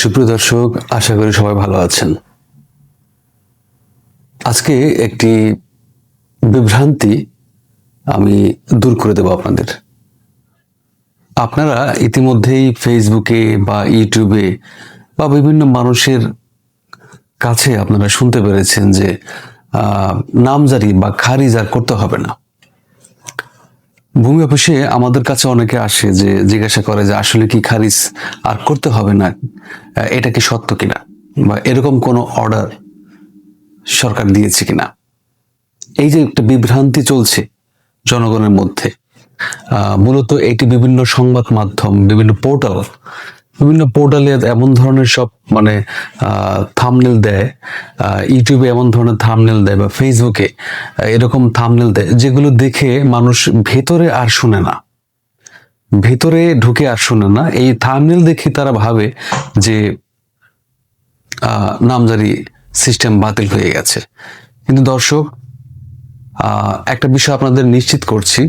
সুপ্রিয় দর্শক, আশা করি সবাই ভালো আছেন। আজকে একটি বিভ্রান্তি আমি দূর করে দেব আপনাদের। আপনারা ইতিমধ্যেই ফেসবুকে বা ইউটিউবে বা বিভিন্ন মানুষের কাছে আপনারা শুনতে পেরেছেন যে নামজারি বা খারিজ আর করতে হবে না। ভূমি অফিসে আমাদের কাছে অনেকে আসে যে জিজ্ঞাসা করে যে আসলে কি খারিজ আর করতে হবে না এটা কি সত্য কিনা? বা এরকম কোনো অর্ডার সরকার দিয়েছে কিনা? এই যে একটা বিভ্রান্তি চলছে জনগণের মধ্যে মূলত এটি বিভিন্ন সংবাদ মাধ্যম, বিভিন্ন পোর্টাল বিভিন্ন পোর্টালে এমন ধরনের সব মানে থামনেল দেয় ইউটিউবে এমন ধরনের থামনেল দেয় বা ফেসবুকে এরকম থামনেল দেয় যেগুলো দেখে মানুষ ভেতরে আর শুনে না। ভেতরে ঢুকে আর শুনে না। এই থামনেল দেখে তারা ভাবে যে নামজারি সিস্টেম বাতিল হয়ে গেছে। কিন্তু দর্শক একটা বিষয় আপনাদের নিশ্চিত করছি,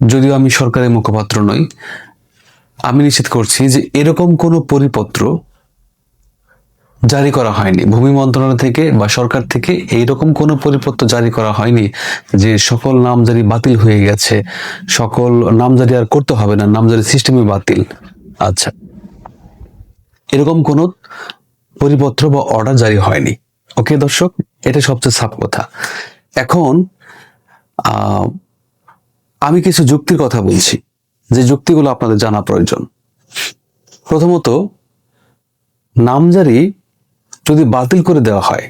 যদিও আমি সরকারের মুখপাত্র নই আমি নিশ্চিত করছি যে এরকম কোনো পরিপত্র জারি করা হয়নি। ভূমি মন্ত্রণালয় থেকে বা সরকার থেকে এইরকম কোনো পরিপত্র জারি করা হয়নি যে সকল নামজারি বাতিল হয়ে গেছে। সকল নামজারি আর করতে হবে না, নামজারি সিস্টেমে বাতিল। আচ্ছা। এরকম কোনো পরিপত্র বা অর্ডার জারি হয়নি। ওকে দর্শক, এটা সবচেয়ে সাপ কথা। এখন আমি কিছু যুক্তির কথা বলছি। যে যুক্তিগুলো আপনাদের জানা প্রয়োজন। প্রথমত, নামজারি যদি বাতিল করে দেওয়া হয়,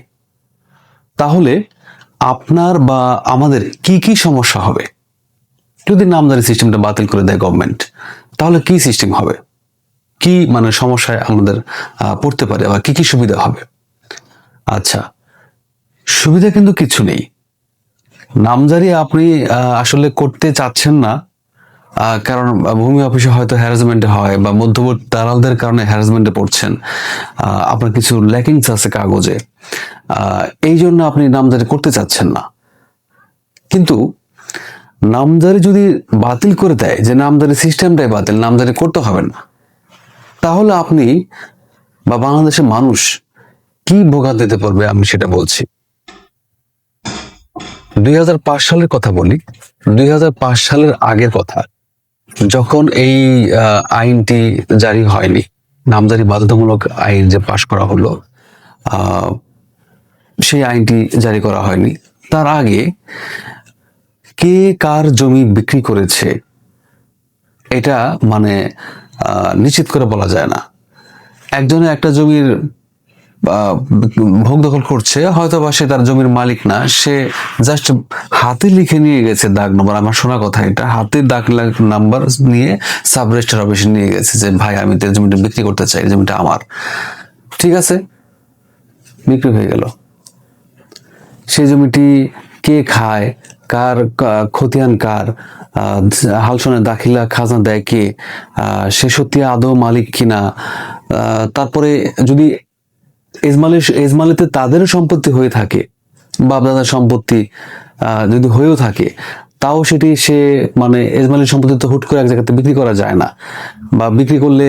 তাহলে আপনার বা আমাদের কি কি সমস্যা হবে? যদি নামজারি সিস্টেমটা বাতিল করে দেয় গভর্নমেন্ট তাহলে কি সিস্টেম হবে? কি মানে সমস্যায় আমাদের পড়তে পারে বা কি কি সুবিধা হবে? আচ্ছা সুবিধা কিন্তু কিছু নেই। নামজারি আপনি আসলে করতে চাচ্ছেন না কারণ ভূমি অফিসে হয়তো হ্যারাসমেন্টে হয় বা মধ্যবর্তী দালালদের কারণে হ্যারাসমেন্টে পড়ছেন। আপনার কিছু ল্যাকিংস আছে কাগজে। এই জন্য আপনি নামজারি করতে চাচ্ছেন না। কিন্তু নামজারি যদি বাতিল করে দেয়, যে নামজারি সিস্টেমটাই বাতিল, নামজারি করতে হবে না। তাহলে আপনি বা বাংলাদেশের মানুষ কি ভোগা দিতে পারবে আমি সেটা বলছি। দুই হাজার পাঁচ সালের কথা বলি, দুই হাজার পাঁচ সালের আগের কথা। যখন এই আইনটি জারি হয়নি, নামজারি বাধ্যতামূলক আইন যে পাশ করা হলো সেই আইনটি জারি করা হয়নি। তার আগে কে কার জমি বিক্রি করেছে, এটা মানে নিশ্চিত করে বলা যায় না। একজনে একটা জমির ভোগ দখল করছে হয়তো বা সে তার জমির মালিক না, সে জাস্ট হাতে লিখে নিয়ে গেছে দাগ নম্বর আমার শোনা কথা এটা, হাতে দাগ নাম্বার নিয়ে সাব রেজিস্টার অফিসে নিয়ে গেছে যে, ভাই, আমি তো জমিটা বিক্রি করতে চাই জমিটা আমার। ঠিক আছে? বিক্রি হয়ে গেল। সেই জমিটি কে খায়, কার খতিয়ান কার হালসনে দাখিলা, খাজনা দেয় কে সে সত্যি আদৌ মালিক কিনা তারপরে যদি এজমালি এজমালিতে তাদেরও সম্পত্তি হয়ে থাকে, বাপদাদার সম্পত্তি যদি হয়েও থাকে, তাও সেটি সে মানে এজমালির সম্পত্তি তো হুট করে এক জায়গাতে বিক্রি করা যায় না বা বিক্রি করলে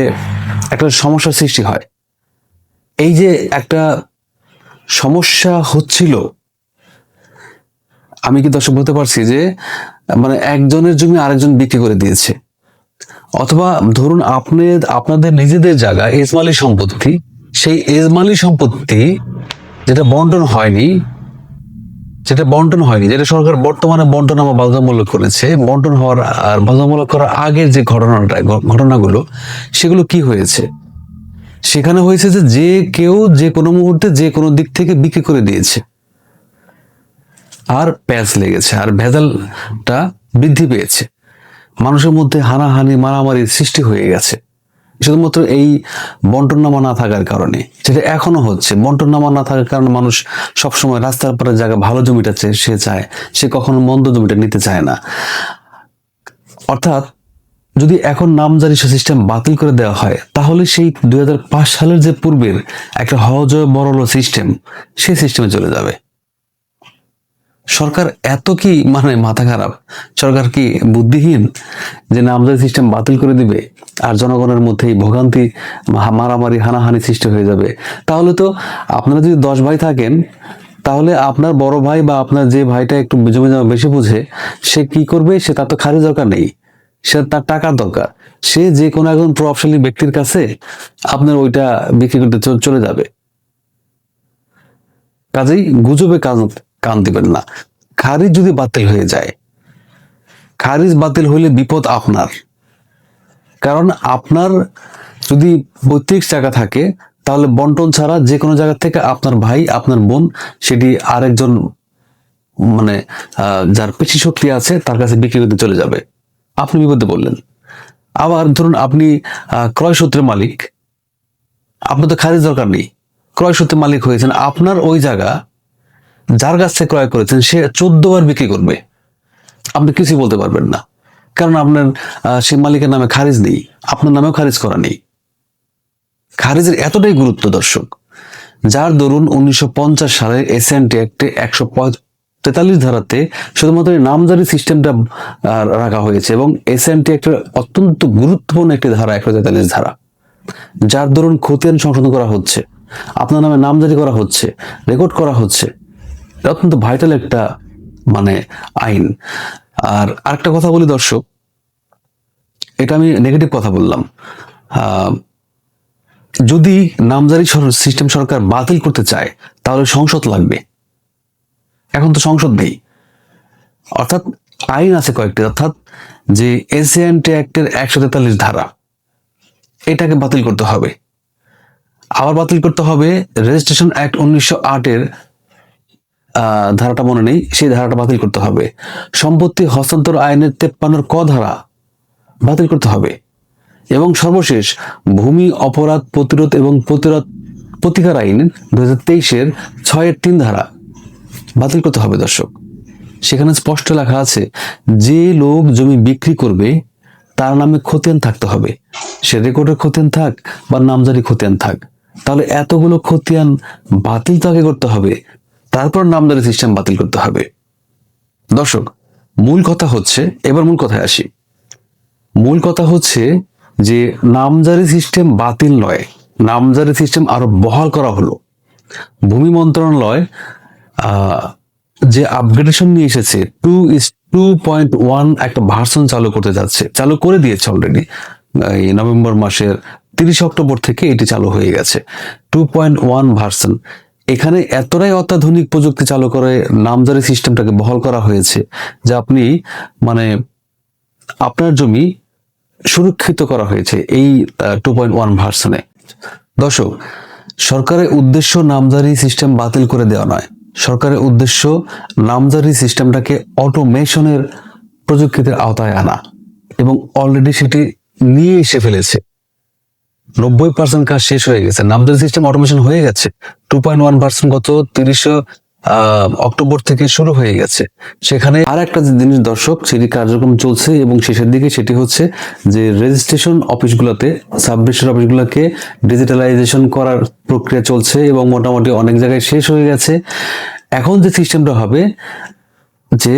একটা সমস্যার সৃষ্টি হয়। এই যে একটা সমস্যা হচ্ছিল, আমি কি দর্শক বলতে পারছি যে মানে একজনের জমি আরেকজন বিক্রি করে দিয়েছে? অথবা ধরুন আপনি, আপনাদের নিজেদের জায়গা এজমালি সম্পত্তি সেই এজমালি সম্পত্তি যেটা বন্টন হয়নি, যেটা বন্টন হয়নি, যেটা সরকার বর্তমানে বন্টন আমার বাধ্যতামূলক করেছে, বন্টন হওয়ার আর বাধ্যতামূলক করার আগের যে ঘটনাটা, ঘটনাগুলো, সেগুলো কি হয়েছে? সেখানে হয়েছে যে যে কেউ যে কোনো মুহূর্তে যে কোনো দিক থেকে বিক্রি করে দিয়েছে। আর প্যাচ লেগেছে, আর ভেজালটা বৃদ্ধি পেয়েছে। মানুষের মধ্যে হানাহানি মারামারি সৃষ্টি হয়ে গেছে। শুধুমাত্র এই বন্টননামা না থাকার কারণে। যেটা এখনও হচ্ছে। বন্টননামা না থাকার কারণে মানুষ সবসময় রাস্তার পরে জায়গা, ভালো জমিটা সে চায়। সে কখনো মন্দ জমিটা নিতে চায় না। অর্থাৎ যদি এখন নামজারি সিস্টেম বাতিল করে দেওয়া হয়, তাহলে সেই দুই হাজার পাঁচ সালের যে পূর্বের একটা হজয় বড়লো সিস্টেম সেই সিস্টেমে চলে যাবে। সরকার এত কি মানে মাথা খারাপ? সরকার কি বুদ্ধিহীন? যে নামজারি সিস্টেম বাতিল করে দিবে আর জনগণের মধ্যে এই ভোগান্তি মারামারি, হানাহানি সৃষ্টি হয়ে যাবে। তাহলে তো আপনারা যদি দশ ভাই থাকেন, তাহলে আপনার বড় ভাই বা আপনার যে ভাইটা একটু জমি জমা বেশি বুঝে, সে কি করবে? সে তার তো খারিজ দরকার নেই। সে তার টাকার দরকার। সে যে কোনো একজন প্রভাবশালী ব্যক্তির কাছে আপনার ওইটা বিক্রি করতে চলে যাবে। কাজেই গুজবে কান কান দিবেন না। খারিজ যদি বাতিল হয়ে যায়, খারিজ বাতিল হইলে বিপদ আপনার। কারণ আপনার যদি পঁয়ত্রিশ টাকা থাকে, তাহলে বন্টন ছাড়া যে কোনো জায়গা থেকে আপনার ভাই, আপনার বোন, সেটি আরেকজন মানে যার পেশি শক্তি আছে, তার কাছে বিক্রি করতে চলে যাবে। আপনি বিপদে বললেন আবার ধরুন আপনি ক্রয় সূত্রের মালিক। আপনার তো খারিজ দরকার নেই। ক্রয় সূত্রের মালিক হয়েছেন। আপনার ওই জায়গা যার কাছ থেকে ক্রয় করেছেন, সে চোদ্দ বার বিক্রি করবে। আপনি কিছুই বলতে পারবেন না। কারণ আপনার সে মালিকের নামে খারিজ নেই, আপনার নামেও খারিজ করা নেই। খারিজের এতটাই গুরুত্ব দর্শক, যার দরুন উনিশশো সালের এসএনটি অ্যাক্টে একশো তেতাল্লিশ ধারাতে শুধুমাত্র নামজারি সিস্টেমটা রাখা হয়েছে এবং এসএনটি একটা অত্যন্ত গুরুত্বপূর্ণ একটি ধারা একশো তেতাল্লিশ ধারা, যার দরুন খতিয়ান সংশোধন করা হচ্ছে, আপনার নামে নামজারি করা হচ্ছে, রেকর্ড করা হচ্ছে। অত্যন্ত ভাইটাল একটা মানে আইন। আর আরেকটা কথা বলি দর্শক, এটা আমি নেগেটিভ কথা বললাম। যদি নামজারি সিস্টেম সরকার বাতিল করতে চায়, তাহলে সংসদ লাগবে। এখন তো সংসদ নেই। অর্থাৎ আইন আছে কয়েকটি, অর্থাৎ যে এসিএনটি অ্যাক্টের একশো তেতাল্লিশ ধারা, এটাকে বাতিল করতে হবে। আবার বাতিল করতে হবে রেজিস্ট্রেশন অ্যাক্ট উনিশশো আটের ধারাটা মনে নেই, সেই ধারাটা বাতিল করতে হবে। সম্পত্তি হস্তান্তর আইনের তেপ্পান্নর ক ধারা বাতিল করতে হবে। এবং সর্বশেষ, ভূমি অপরাধ প্রতিরোধ এবং প্রতিরোধ প্রতিকার আইন দু হাজার তেইশের ছয়ের তিন ধারা বাতিল করতে হবে, দর্শক। সেখানে স্পষ্ট লেখা আছে, যে লোক জমি বিক্রি করবে, তার নামে খতিয়ান থাকতে হবে। সে রেকর্ডের খতিয়ান থাক বা নামজারি খতিয়ান থাক, তাহলে এতগুলো খতিয়ান বাতিল তাকে করতে হবে। তারপর নামজারি সিস্টেম বাতিল করতে হবে। দর্শক, মূল কথা হচ্ছে, এবার মূল কথায় আসি। মূল কথা হচ্ছে যে নামজারি সিস্টেম বাতিল নয়, নামজারি সিস্টেম আরও বহাল করা হলো। ভূমি মন্ত্রণালয় যে আপগ্রেডেশন নিয়ে এসেছে two is two point one একটা ভার্সন চালু করতে যাচ্ছে, চালু করে দিয়েছে অলরেডি এই নভেম্বর মাসের তিরিশ অক্টোবর থেকে এটি চালু হয়ে গেছে। টু পয়েন্ট ওয়ান ভার্সন এখানে এতটাই অত্যাধুনিক প্রযুক্তি চালু করে নামজারি সিস্টেমটাকে বহাল করা হয়েছে যে আপনি মানে আপনার জমি সুরক্ষিত করা হয়েছে এই টু পয়েন্ট ওয়ান ভার্সনে দর্শক, সরকারের উদ্দেশ্য নামজারি সিস্টেম বাতিল করে দেওয়া নয়। সরকারের উদ্দেশ্য নামজারি সিস্টেমটাকে অটোমেশনের প্রযুক্তিতে আওতায় আনা এবং অলরেডি সেটি নিয়ে এসে ফেলেছে। নব্বই পার্সেন্ট কাজ শেষ হয়ে গেছে। নামজারি সিস্টেম অটোমেশন হয়ে গেছে। টু পয়েন্ট ওয়ান পার্সেন্ট গত তিরিশে অক্টোবর থেকে শুরু হয়ে গেছে। সেখানে আর একটা যে জিনিস দর্শক, সেটি কার্যক্রম চলছে এবং শেষের দিকে সেটি হচ্ছে যে রেজিস্ট্রেশন অফিসগুলোতে সাব রেজিস্ট্রার অফিসগুলোকে ডিজিটালাইজেশন করার প্রক্রিয়া চলছে এবং মোটামুটি অনেক জায়গায় শেষ হয়ে গেছে। এখন যে সিস্টেমটা হবে, যে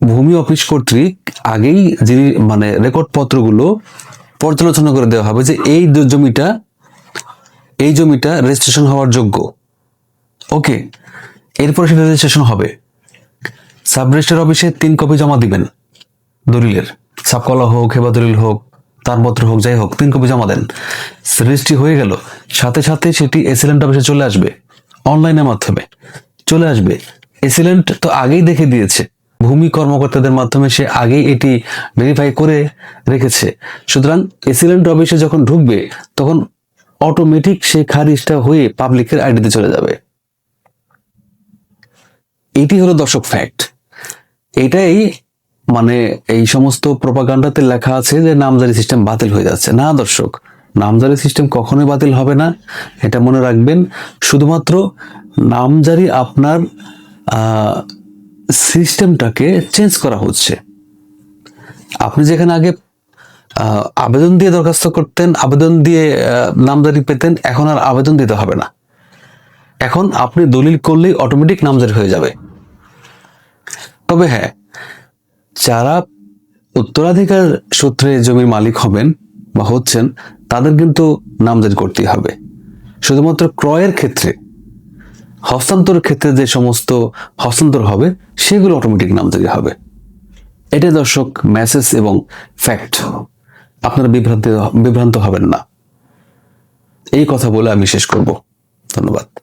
ভূমি অফিস কর্তৃক আগেই যিনি মানে রেকর্ড পত্রগুলো পর্যালোচনা করে দেওয়া হবে যে এই জমিটা এই জমিটা রেজিস্ট্রেশন হওয়ার যোগ্য। ওকে, এরপরে সেটা রেজিস্ট্রেশন হবে। সাব রেজিস্ট্রার অফিসে তিন কপি জমা দিবেন, দলিলের। সাবকলা হোক, হেবা দলিল হোক, তারপত্র হোক, যাই হোক, তিন কপি জমা দেন। রেজিস্ট্রি হয়ে গেল, সাথে সাথে সেটি এসিলেন্ট অফিসে চলে আসবে অনলাইনের মাধ্যমে। চলে আসবে। এসিলেন্ট তো আগেই দেখে দিয়েছে। ভূমি কর্মকর্তাদের মাধ্যমে সে আগেই এটি ভেরিফাই করে রেখেছে। সুতরাং এসিলেন্ট অফিসে যখন ঢুকবে, তখন অটোমেটিক সেই খারিজটা হয়ে পাবলিকের আইডিতে চলে যাবে। এটি হলো দর্শক ফ্যাক্ট এটাই মানে এই সমস্ত প্রপাগান্ডাতে লেখা আছে যে নামজারি সিস্টেম বাতিল হয়ে যাচ্ছে। না দর্শক, নামজারি সিস্টেম কখনোই বাতিল হবে না। এটা মনে রাখবেন, শুধুমাত্র নামজারি আপনার সিস্টেমটাকে চেঞ্জ করা হচ্ছে। আপনি যেখানে আগে আবেদন দিয়ে দরখাস্ত করতেন, আবেদন দিয়ে নামজারি পেতেন, এখন আর আবেদন দিতে হবে না। এখন আপনি দলিল করলেই অটোমেটিক নামজারি হয়ে যাবে। তবে হ্যাঁ যারা উত্তরাধিকার সূত্রে জমির মালিক হবেন বা হচ্ছেন, তাদের কিন্তু নামজারি করতেই হবে। শুধুমাত্র ক্রয়ের ক্ষেত্রে হস্তান্তরের ক্ষেত্রে যে সমস্ত হস্তান্তর হবে, সেগুলো অটোমেটিক নাম থেকে হবে। এটা দর্শক মেসেজ এবং ফ্যাক্ট আপনারা বিভ্রান্ত বিভ্রান্ত হবেন না। এই কথা বলে আমি শেষ করব। ধন্যবাদ।